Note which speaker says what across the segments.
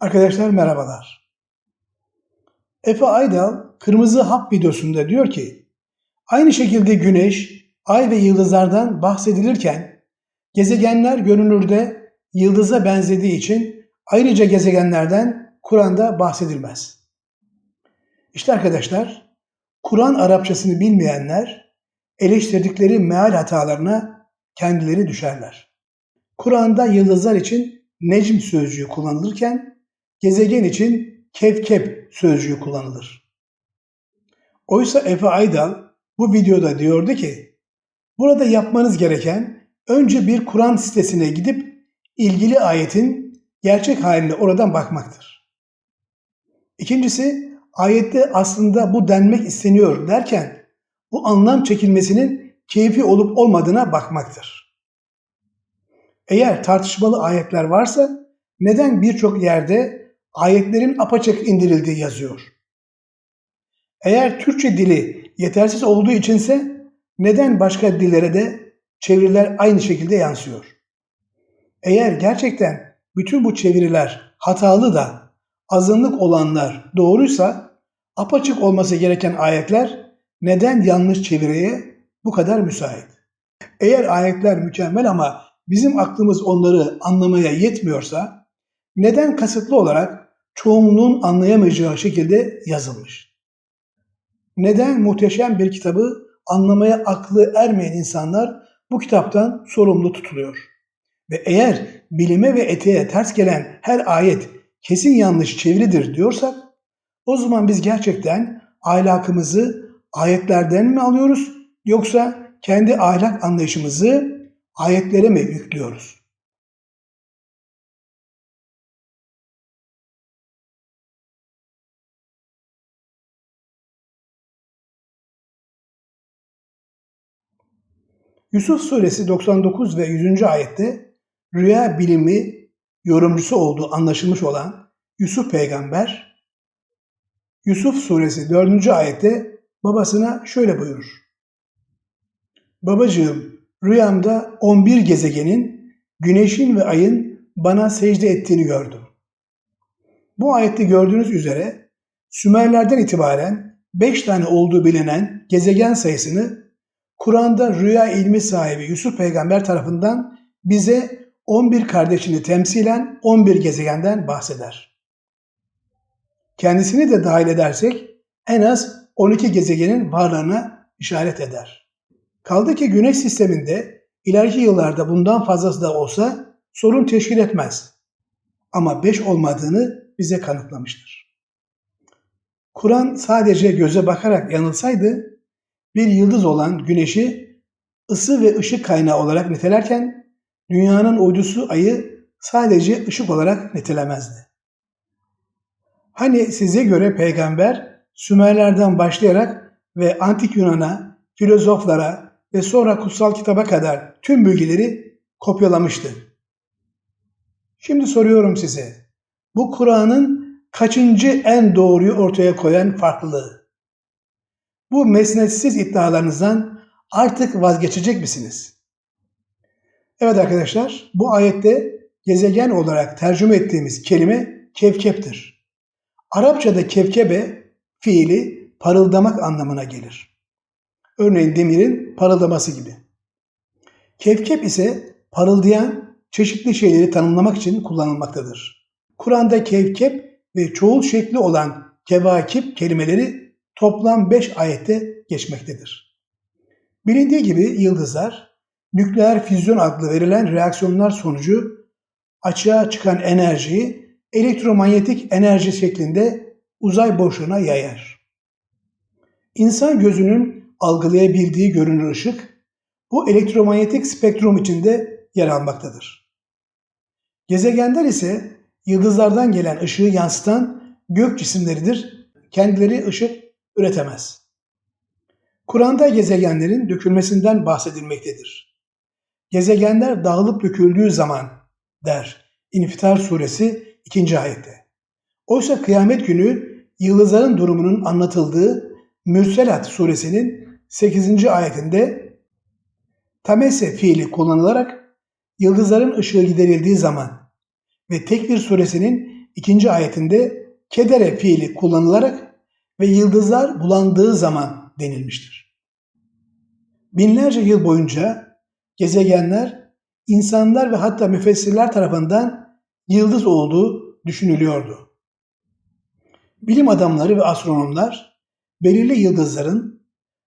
Speaker 1: Arkadaşlar merhabalar. Efe Aydal Kırmızı Hap videosunda diyor ki, aynı şekilde güneş, ay ve yıldızlardan bahsedilirken gezegenler görünürde yıldıza benzediği için ayrıca gezegenlerden Kur'an'da bahsedilmez. İşte arkadaşlar, Kur'an Arapçasını bilmeyenler eleştirdikleri meal hatalarına kendileri düşerler. Kur'an'da yıldızlar için necm sözcüğü kullanılırken gezegen için kevkep sözcüğü kullanılır. Oysa Efe Aydal bu videoda diyordu ki, burada yapmanız gereken önce bir Kur'an sitesine gidip ilgili ayetin gerçek haline oradan bakmaktır. İkincisi, ayette aslında bu denmek isteniyor derken bu anlam çekilmesinin keyfi olup olmadığına bakmaktır. Eğer tartışmalı ayetler varsa neden birçok yerde ayetlerin apaçık indirildiği yazıyor? Eğer Türkçe dili yetersiz olduğu içinse neden başka dillere de çeviriler aynı şekilde yansıyor? Eğer gerçekten bütün bu çeviriler hatalı da azınlık olanlar doğruysa apaçık olması gereken ayetler neden yanlış çeviriye bu kadar müsait? Eğer ayetler mükemmel ama bizim aklımız onları anlamaya yetmiyorsa neden kasıtlı olarak çoğunluğun anlayamayacağı şekilde yazılmış? Neden muhteşem bir kitabı anlamaya aklı ermeyen insanlar bu kitaptan sorumlu tutuluyor? Ve eğer bilime ve etiğe ters gelen her ayet kesin yanlış çeviridir diyorsak o zaman biz gerçekten ahlakımızı ayetlerden mi alıyoruz yoksa kendi ahlak anlayışımızı ayetlere mi yüklüyoruz? Yusuf suresi 99 ve 100. ayette rüya bilimi yorumcusu olduğu anlaşılmış olan Yusuf peygamber Yusuf suresi 4. ayette babasına şöyle buyurur. Babacığım rüyamda 11 gezegenin güneşin ve ayın bana secde ettiğini gördüm. Bu ayette gördüğünüz üzere Sümerlerden itibaren 5 tane olduğu bilinen gezegen sayısını Kur'an'da rüya ilmi sahibi Yusuf peygamber tarafından bize 11 kardeşini temsilen 11 gezegenden bahseder. Kendisini de dahil edersek en az 12 gezegenin varlığına işaret eder. Kaldı ki güneş sisteminde ileriki yıllarda bundan fazlası da olsa sorun teşkil etmez. Ama 5 olmadığını bize kanıtlamıştır. Kur'an sadece göze bakarak yanılsaydı bir yıldız olan güneşi ısı ve ışık kaynağı olarak nitelerken dünyanın uydusu ayı sadece ışık olarak nitelemezdi. Hani size göre peygamber Sümerlerden başlayarak ve antik Yunan'a, filozoflara ve sonra kutsal kitaba kadar tüm bilgileri kopyalamıştı. Şimdi soruyorum size. Bu Kur'an'ın kaçıncı en doğruyu ortaya koyan farklılığı? Bu mesnetsiz iddialarınızdan artık vazgeçecek misiniz? Evet arkadaşlar, bu ayette gezegen olarak tercüme ettiğimiz kelime kevkeptir. Arapçada kevkebe fiili parıldamak anlamına gelir. Örneğin demirin parıldaması gibi. Kevkep ise parıldayan çeşitli şeyleri tanımlamak için kullanılmaktadır. Kur'an'da kevkep ve çoğul şekli olan kevakip kelimeleri toplam 5 ayette geçmektedir. Bilindiği gibi yıldızlar nükleer füzyon adlı verilen reaksiyonlar sonucu açığa çıkan enerjiyi elektromanyetik enerji şeklinde uzay boşluğuna yayar. İnsan gözünün algılayabildiği görünür ışık bu elektromanyetik spektrum içinde yer almaktadır. Gezegenler ise yıldızlardan gelen ışığı yansıtan gök cisimleridir. Kendileri ışık üretemez. Kur'an'da gezegenlerin dökülmesinden bahsedilmektedir. Gezegenler dağılıp döküldüğü zaman der İnfitar suresi 2. ayette. Oysa kıyamet günü yıldızların durumunun anlatıldığı Mürselat suresinin 8. ayetinde tamese fiili kullanılarak yıldızların ışığı giderildiği zaman ve Tekvir suresinin ikinci ayetinde kedere fiili kullanılarak ve yıldızlar bulandığı zaman denilmiştir. Binlerce yıl boyunca gezegenler insanlar ve hatta müfessirler tarafından yıldız olduğu düşünülüyordu. Bilim adamları ve astronomlar belirli yıldızların,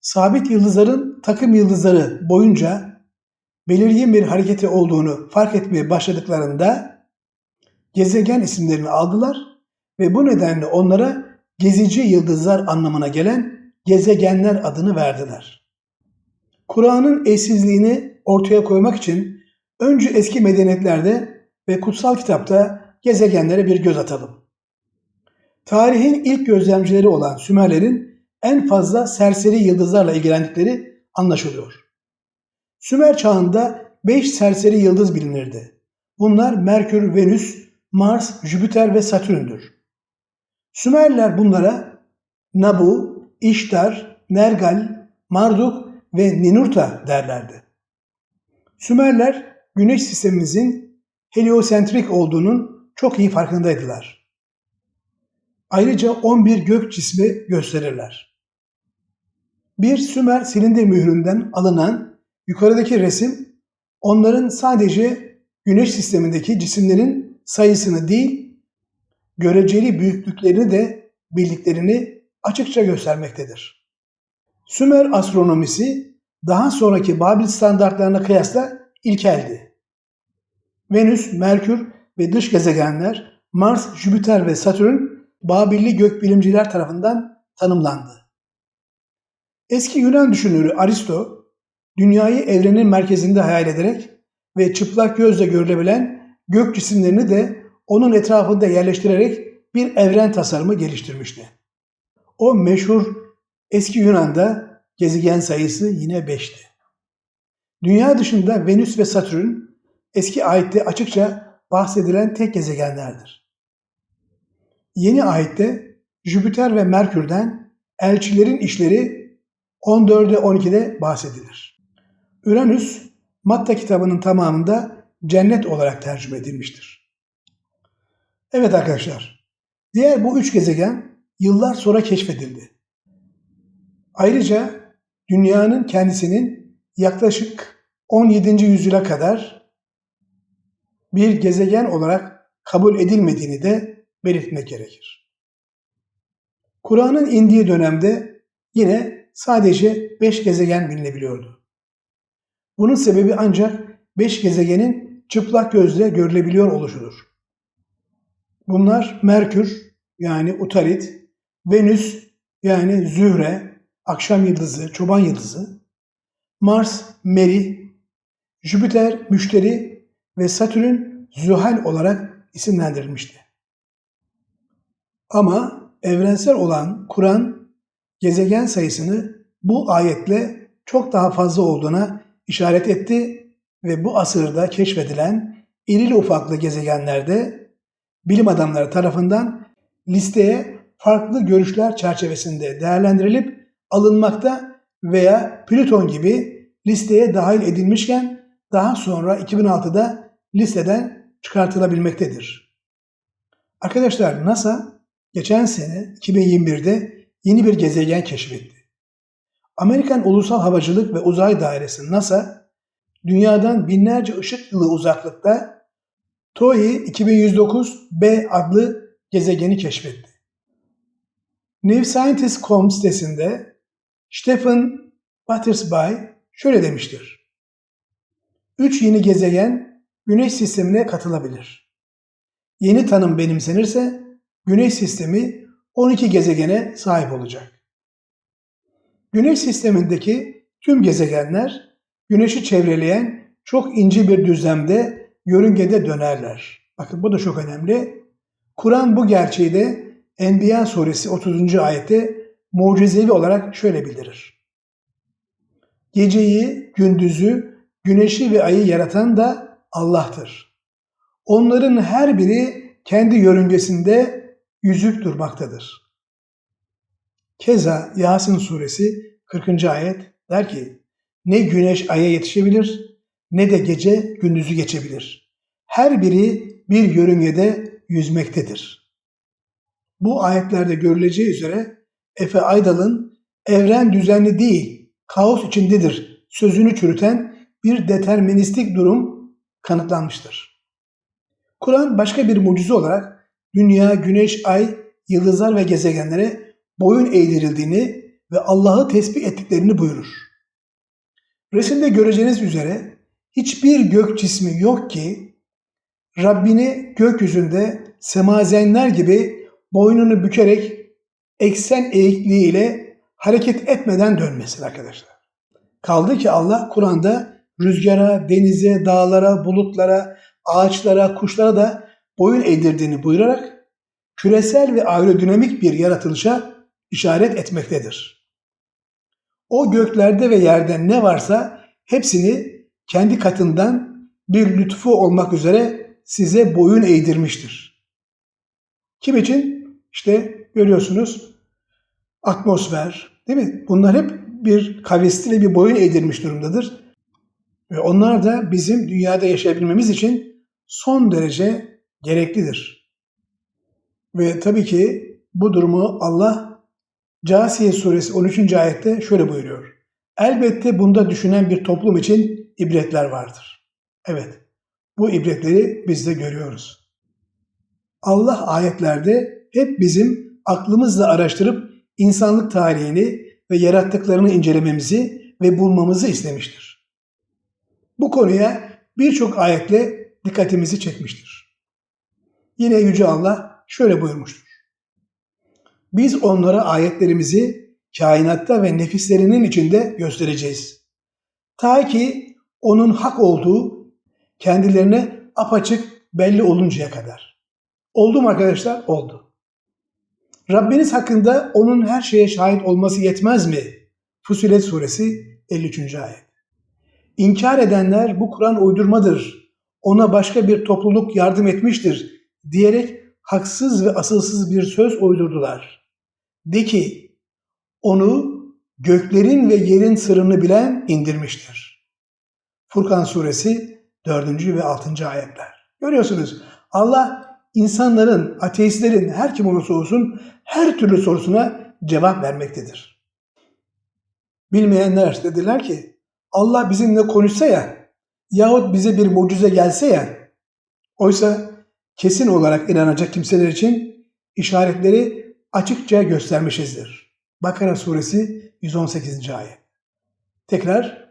Speaker 1: sabit yıldızların takım yıldızları boyunca belirgin bir hareketi olduğunu fark etmeye başladıklarında gezegen isimlerini aldılar ve bu nedenle onlara gezici yıldızlar anlamına gelen gezegenler adını verdiler. Kur'an'ın eşsizliğini ortaya koymak için önce eski medeniyetlerde ve kutsal kitapta gezegenlere bir göz atalım. Tarihin ilk gözlemcileri olan Sümerlerin en fazla serseri yıldızlarla ilgilendikleri anlaşılıyor. Sümer çağında 5 serseri yıldız bilinirdi. Bunlar Merkür, Venüs, Mars, Jüpiter ve Satürn'dür. Sümerler bunlara Nabu, İştar, Nergal, Marduk ve Ninurta derlerdi. Sümerler Güneş sistemimizin heliosentrik olduğunun çok iyi farkındaydılar. Ayrıca 11 gök cismi gösterirler. Bir Sümer silindir mühründen alınan yukarıdaki resim onların sadece Güneş sistemindeki cisimlerin sayısını değil, göreceli büyüklüklerini de bildiklerini açıkça göstermektedir. Sümer astronomisi daha sonraki Babil standartlarına kıyasla ilkeldi. Venüs, Merkür ve dış gezegenler Mars, Jüpiter ve Satürn Babilli gökbilimciler tarafından tanımlandı. Eski Yunan düşünürü Aristo, dünyayı evrenin merkezinde hayal ederek ve çıplak gözle görülebilen gök cisimlerini de onun etrafında yerleştirerek bir evren tasarımı geliştirmişti. O meşhur eski Yunan'da gezegen sayısı yine 5'ti. Dünya dışında Venüs ve Satürn eski ayette açıkça bahsedilen tek gezegenlerdir. Yeni ayette Jüpiter ve Merkür'den elçilerin işleri 14'e 12'de bahsedilir. Uranüs, Matta kitabının tamamında cennet olarak tercüme edilmiştir. Evet arkadaşlar, diğer bu üç gezegen yıllar sonra keşfedildi. Ayrıca dünyanın kendisinin yaklaşık 17. yüzyıla kadar bir gezegen olarak kabul edilmediğini de belirtmek gerekir. Kur'an'ın indiği dönemde yine sadece 5 gezegen bilinebiliyordu. Bunun sebebi ancak 5 gezegenin çıplak gözle görülebiliyor oluşudur. Bunlar Merkür yani Utarit, Venüs yani Zühre, akşam yıldızı, çoban yıldızı, Mars, Meri, Jüpiter, Müşteri ve Satürn, Zühal olarak isimlendirilmişti. Ama evrensel olan Kur'an gezegen sayısını bu ayetle çok daha fazla olduğuna işaret etti ve bu asırda keşfedilen irili ufaklı gezegenlerde bilim adamları tarafından listeye farklı görüşler çerçevesinde değerlendirilip alınmakta veya Plüton gibi listeye dahil edilmişken daha sonra 2006'da listeden çıkartılabilmektedir. Arkadaşlar NASA geçen sene 2021'de yeni bir gezegen keşfetti. Amerikan Ulusal Havacılık ve Uzay Dairesi NASA, dünyadan binlerce ışık yılı uzaklıkta TOI 2109b adlı gezegeni keşfetti. New Scientist.com sitesinde Stephen Battersby şöyle demiştir. Üç yeni gezegen Güneş sistemine katılabilir. Yeni tanım benimsenirse Güneş sistemi 12 gezegene sahip olacak. Güneş sistemindeki tüm gezegenler Güneş'i çevreleyen çok ince bir düzlemde yörüngede dönerler. Bakın bu da çok önemli. Kur'an bu gerçeği de Enbiya suresi 30. ayette mucizevi olarak şöyle bildirir. Geceyi, gündüzü, güneşi ve ayı yaratan da Allah'tır. Onların her biri kendi yörüngesinde yüzüp durmaktadır. Keza Yasin suresi 40. ayet der ki ne güneş aya yetişebilir ne de gece gündüzü geçebilir. Her biri bir yörüngede yüzmektedir. Bu ayetlerde görüleceği üzere Efe Aydal'ın evren düzenli değil, kaos içindedir sözünü çürüten bir deterministik durum kanıtlanmıştır. Kur'an başka bir mucize olarak dünya, güneş, ay, yıldızlar ve gezegenlere boyun eğdirildiğini ve Allah'ı tesbih ettiklerini buyurur. Resimde göreceğiniz üzere hiçbir gök cismi yok ki Rabbini gökyüzünde semazenler gibi boynunu bükerek eksen eğikliğiyle hareket etmeden dönmesin arkadaşlar. Kaldı ki Allah Kur'an'da rüzgara, denize, dağlara, bulutlara, ağaçlara, kuşlara da boyun eğdirdiğini buyurarak küresel ve aerodinamik bir yaratılışa işaret etmektedir. O göklerde ve yerde ne varsa hepsini kendi katından bir lütfu olmak üzere size boyun eğdirmiştir. Kim için? İşte görüyorsunuz atmosfer, değil mi? Bunlar hep bir kavestiyle bir boyun eğdirmiş durumdadır. Ve onlar da bizim dünyada yaşayabilmemiz için son derece gereklidir. Ve tabii ki bu durumu Allah Casiye suresi 13. ayette şöyle buyuruyor. Elbette bunda düşünen bir toplum için ibretler vardır. Evet, bu ibretleri biz de görüyoruz. Allah ayetlerde hep bizim aklımızla araştırıp insanlık tarihini ve yarattıklarını incelememizi ve bulmamızı istemiştir. Bu konuya birçok ayetle dikkatimizi çekmiştir. Yine Yüce Allah şöyle buyurmuştur. Biz onlara ayetlerimizi kainatta ve nefislerinin içinde göstereceğiz. Ta ki onun hak olduğu kendilerine apaçık belli oluncaya kadar. Oldu mu arkadaşlar? Oldu. Rabbiniz hakkında onun her şeye şahit olması yetmez mi? Fusilet suresi 53. ayet. İnkar edenler bu Kur'an uydurmadır, ona başka bir topluluk yardım etmiştir diyerek haksız ve asılsız bir söz uydurdular. De ki, onu göklerin ve yerin sırrını bilen indirmiştir. Furkan suresi 4. ve 6. ayetler. Görüyorsunuz Allah insanların, ateistlerin, her kim olursa olsun her türlü sorusuna cevap vermektedir. Bilmeyenler dediler ki Allah bizimle konuşsa ya yahut bize bir mucize gelse ya oysa kesin olarak inanacak kimseler için işaretleri açıkça göstermişizdir. Bakara suresi 118. ayet. Tekrar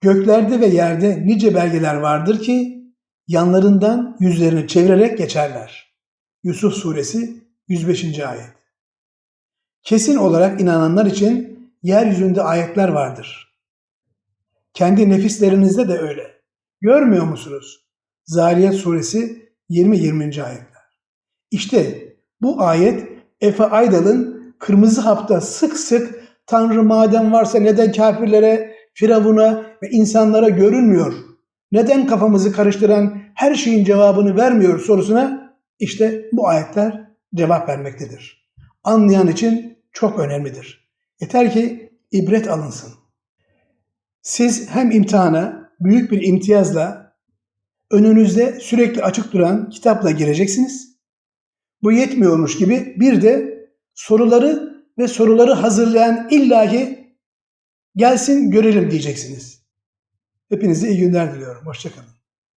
Speaker 1: göklerde ve yerde nice belgeler vardır ki yanlarından yüzlerini çevirerek geçerler. Yusuf suresi 105. ayet. Kesin olarak inananlar için yeryüzünde ayetler vardır. Kendi nefislerinizde de öyle. Görmüyor musunuz? Zariyat suresi 20-20. ayetler. İşte bu ayet Efe Aydal'ın Kırmızı Hap'ta sık sık Tanrı madem varsa neden kafirlere, Firavun'a ve insanlara görünmüyor? Neden kafamızı karıştıran her şeyin cevabını vermiyor sorusuna işte bu ayetler cevap vermektedir. Anlayan için çok önemlidir. Yeter ki ibret alınsın. Siz hem imtihana büyük bir imtiyazla önünüzde sürekli açık duran kitapla gireceksiniz. Bu yetmiyormuş gibi bir de soruları ve soruları hazırlayan illahi gelsin görelim diyeceksiniz. Hepinize iyi günler diliyorum. Hoşçakalın.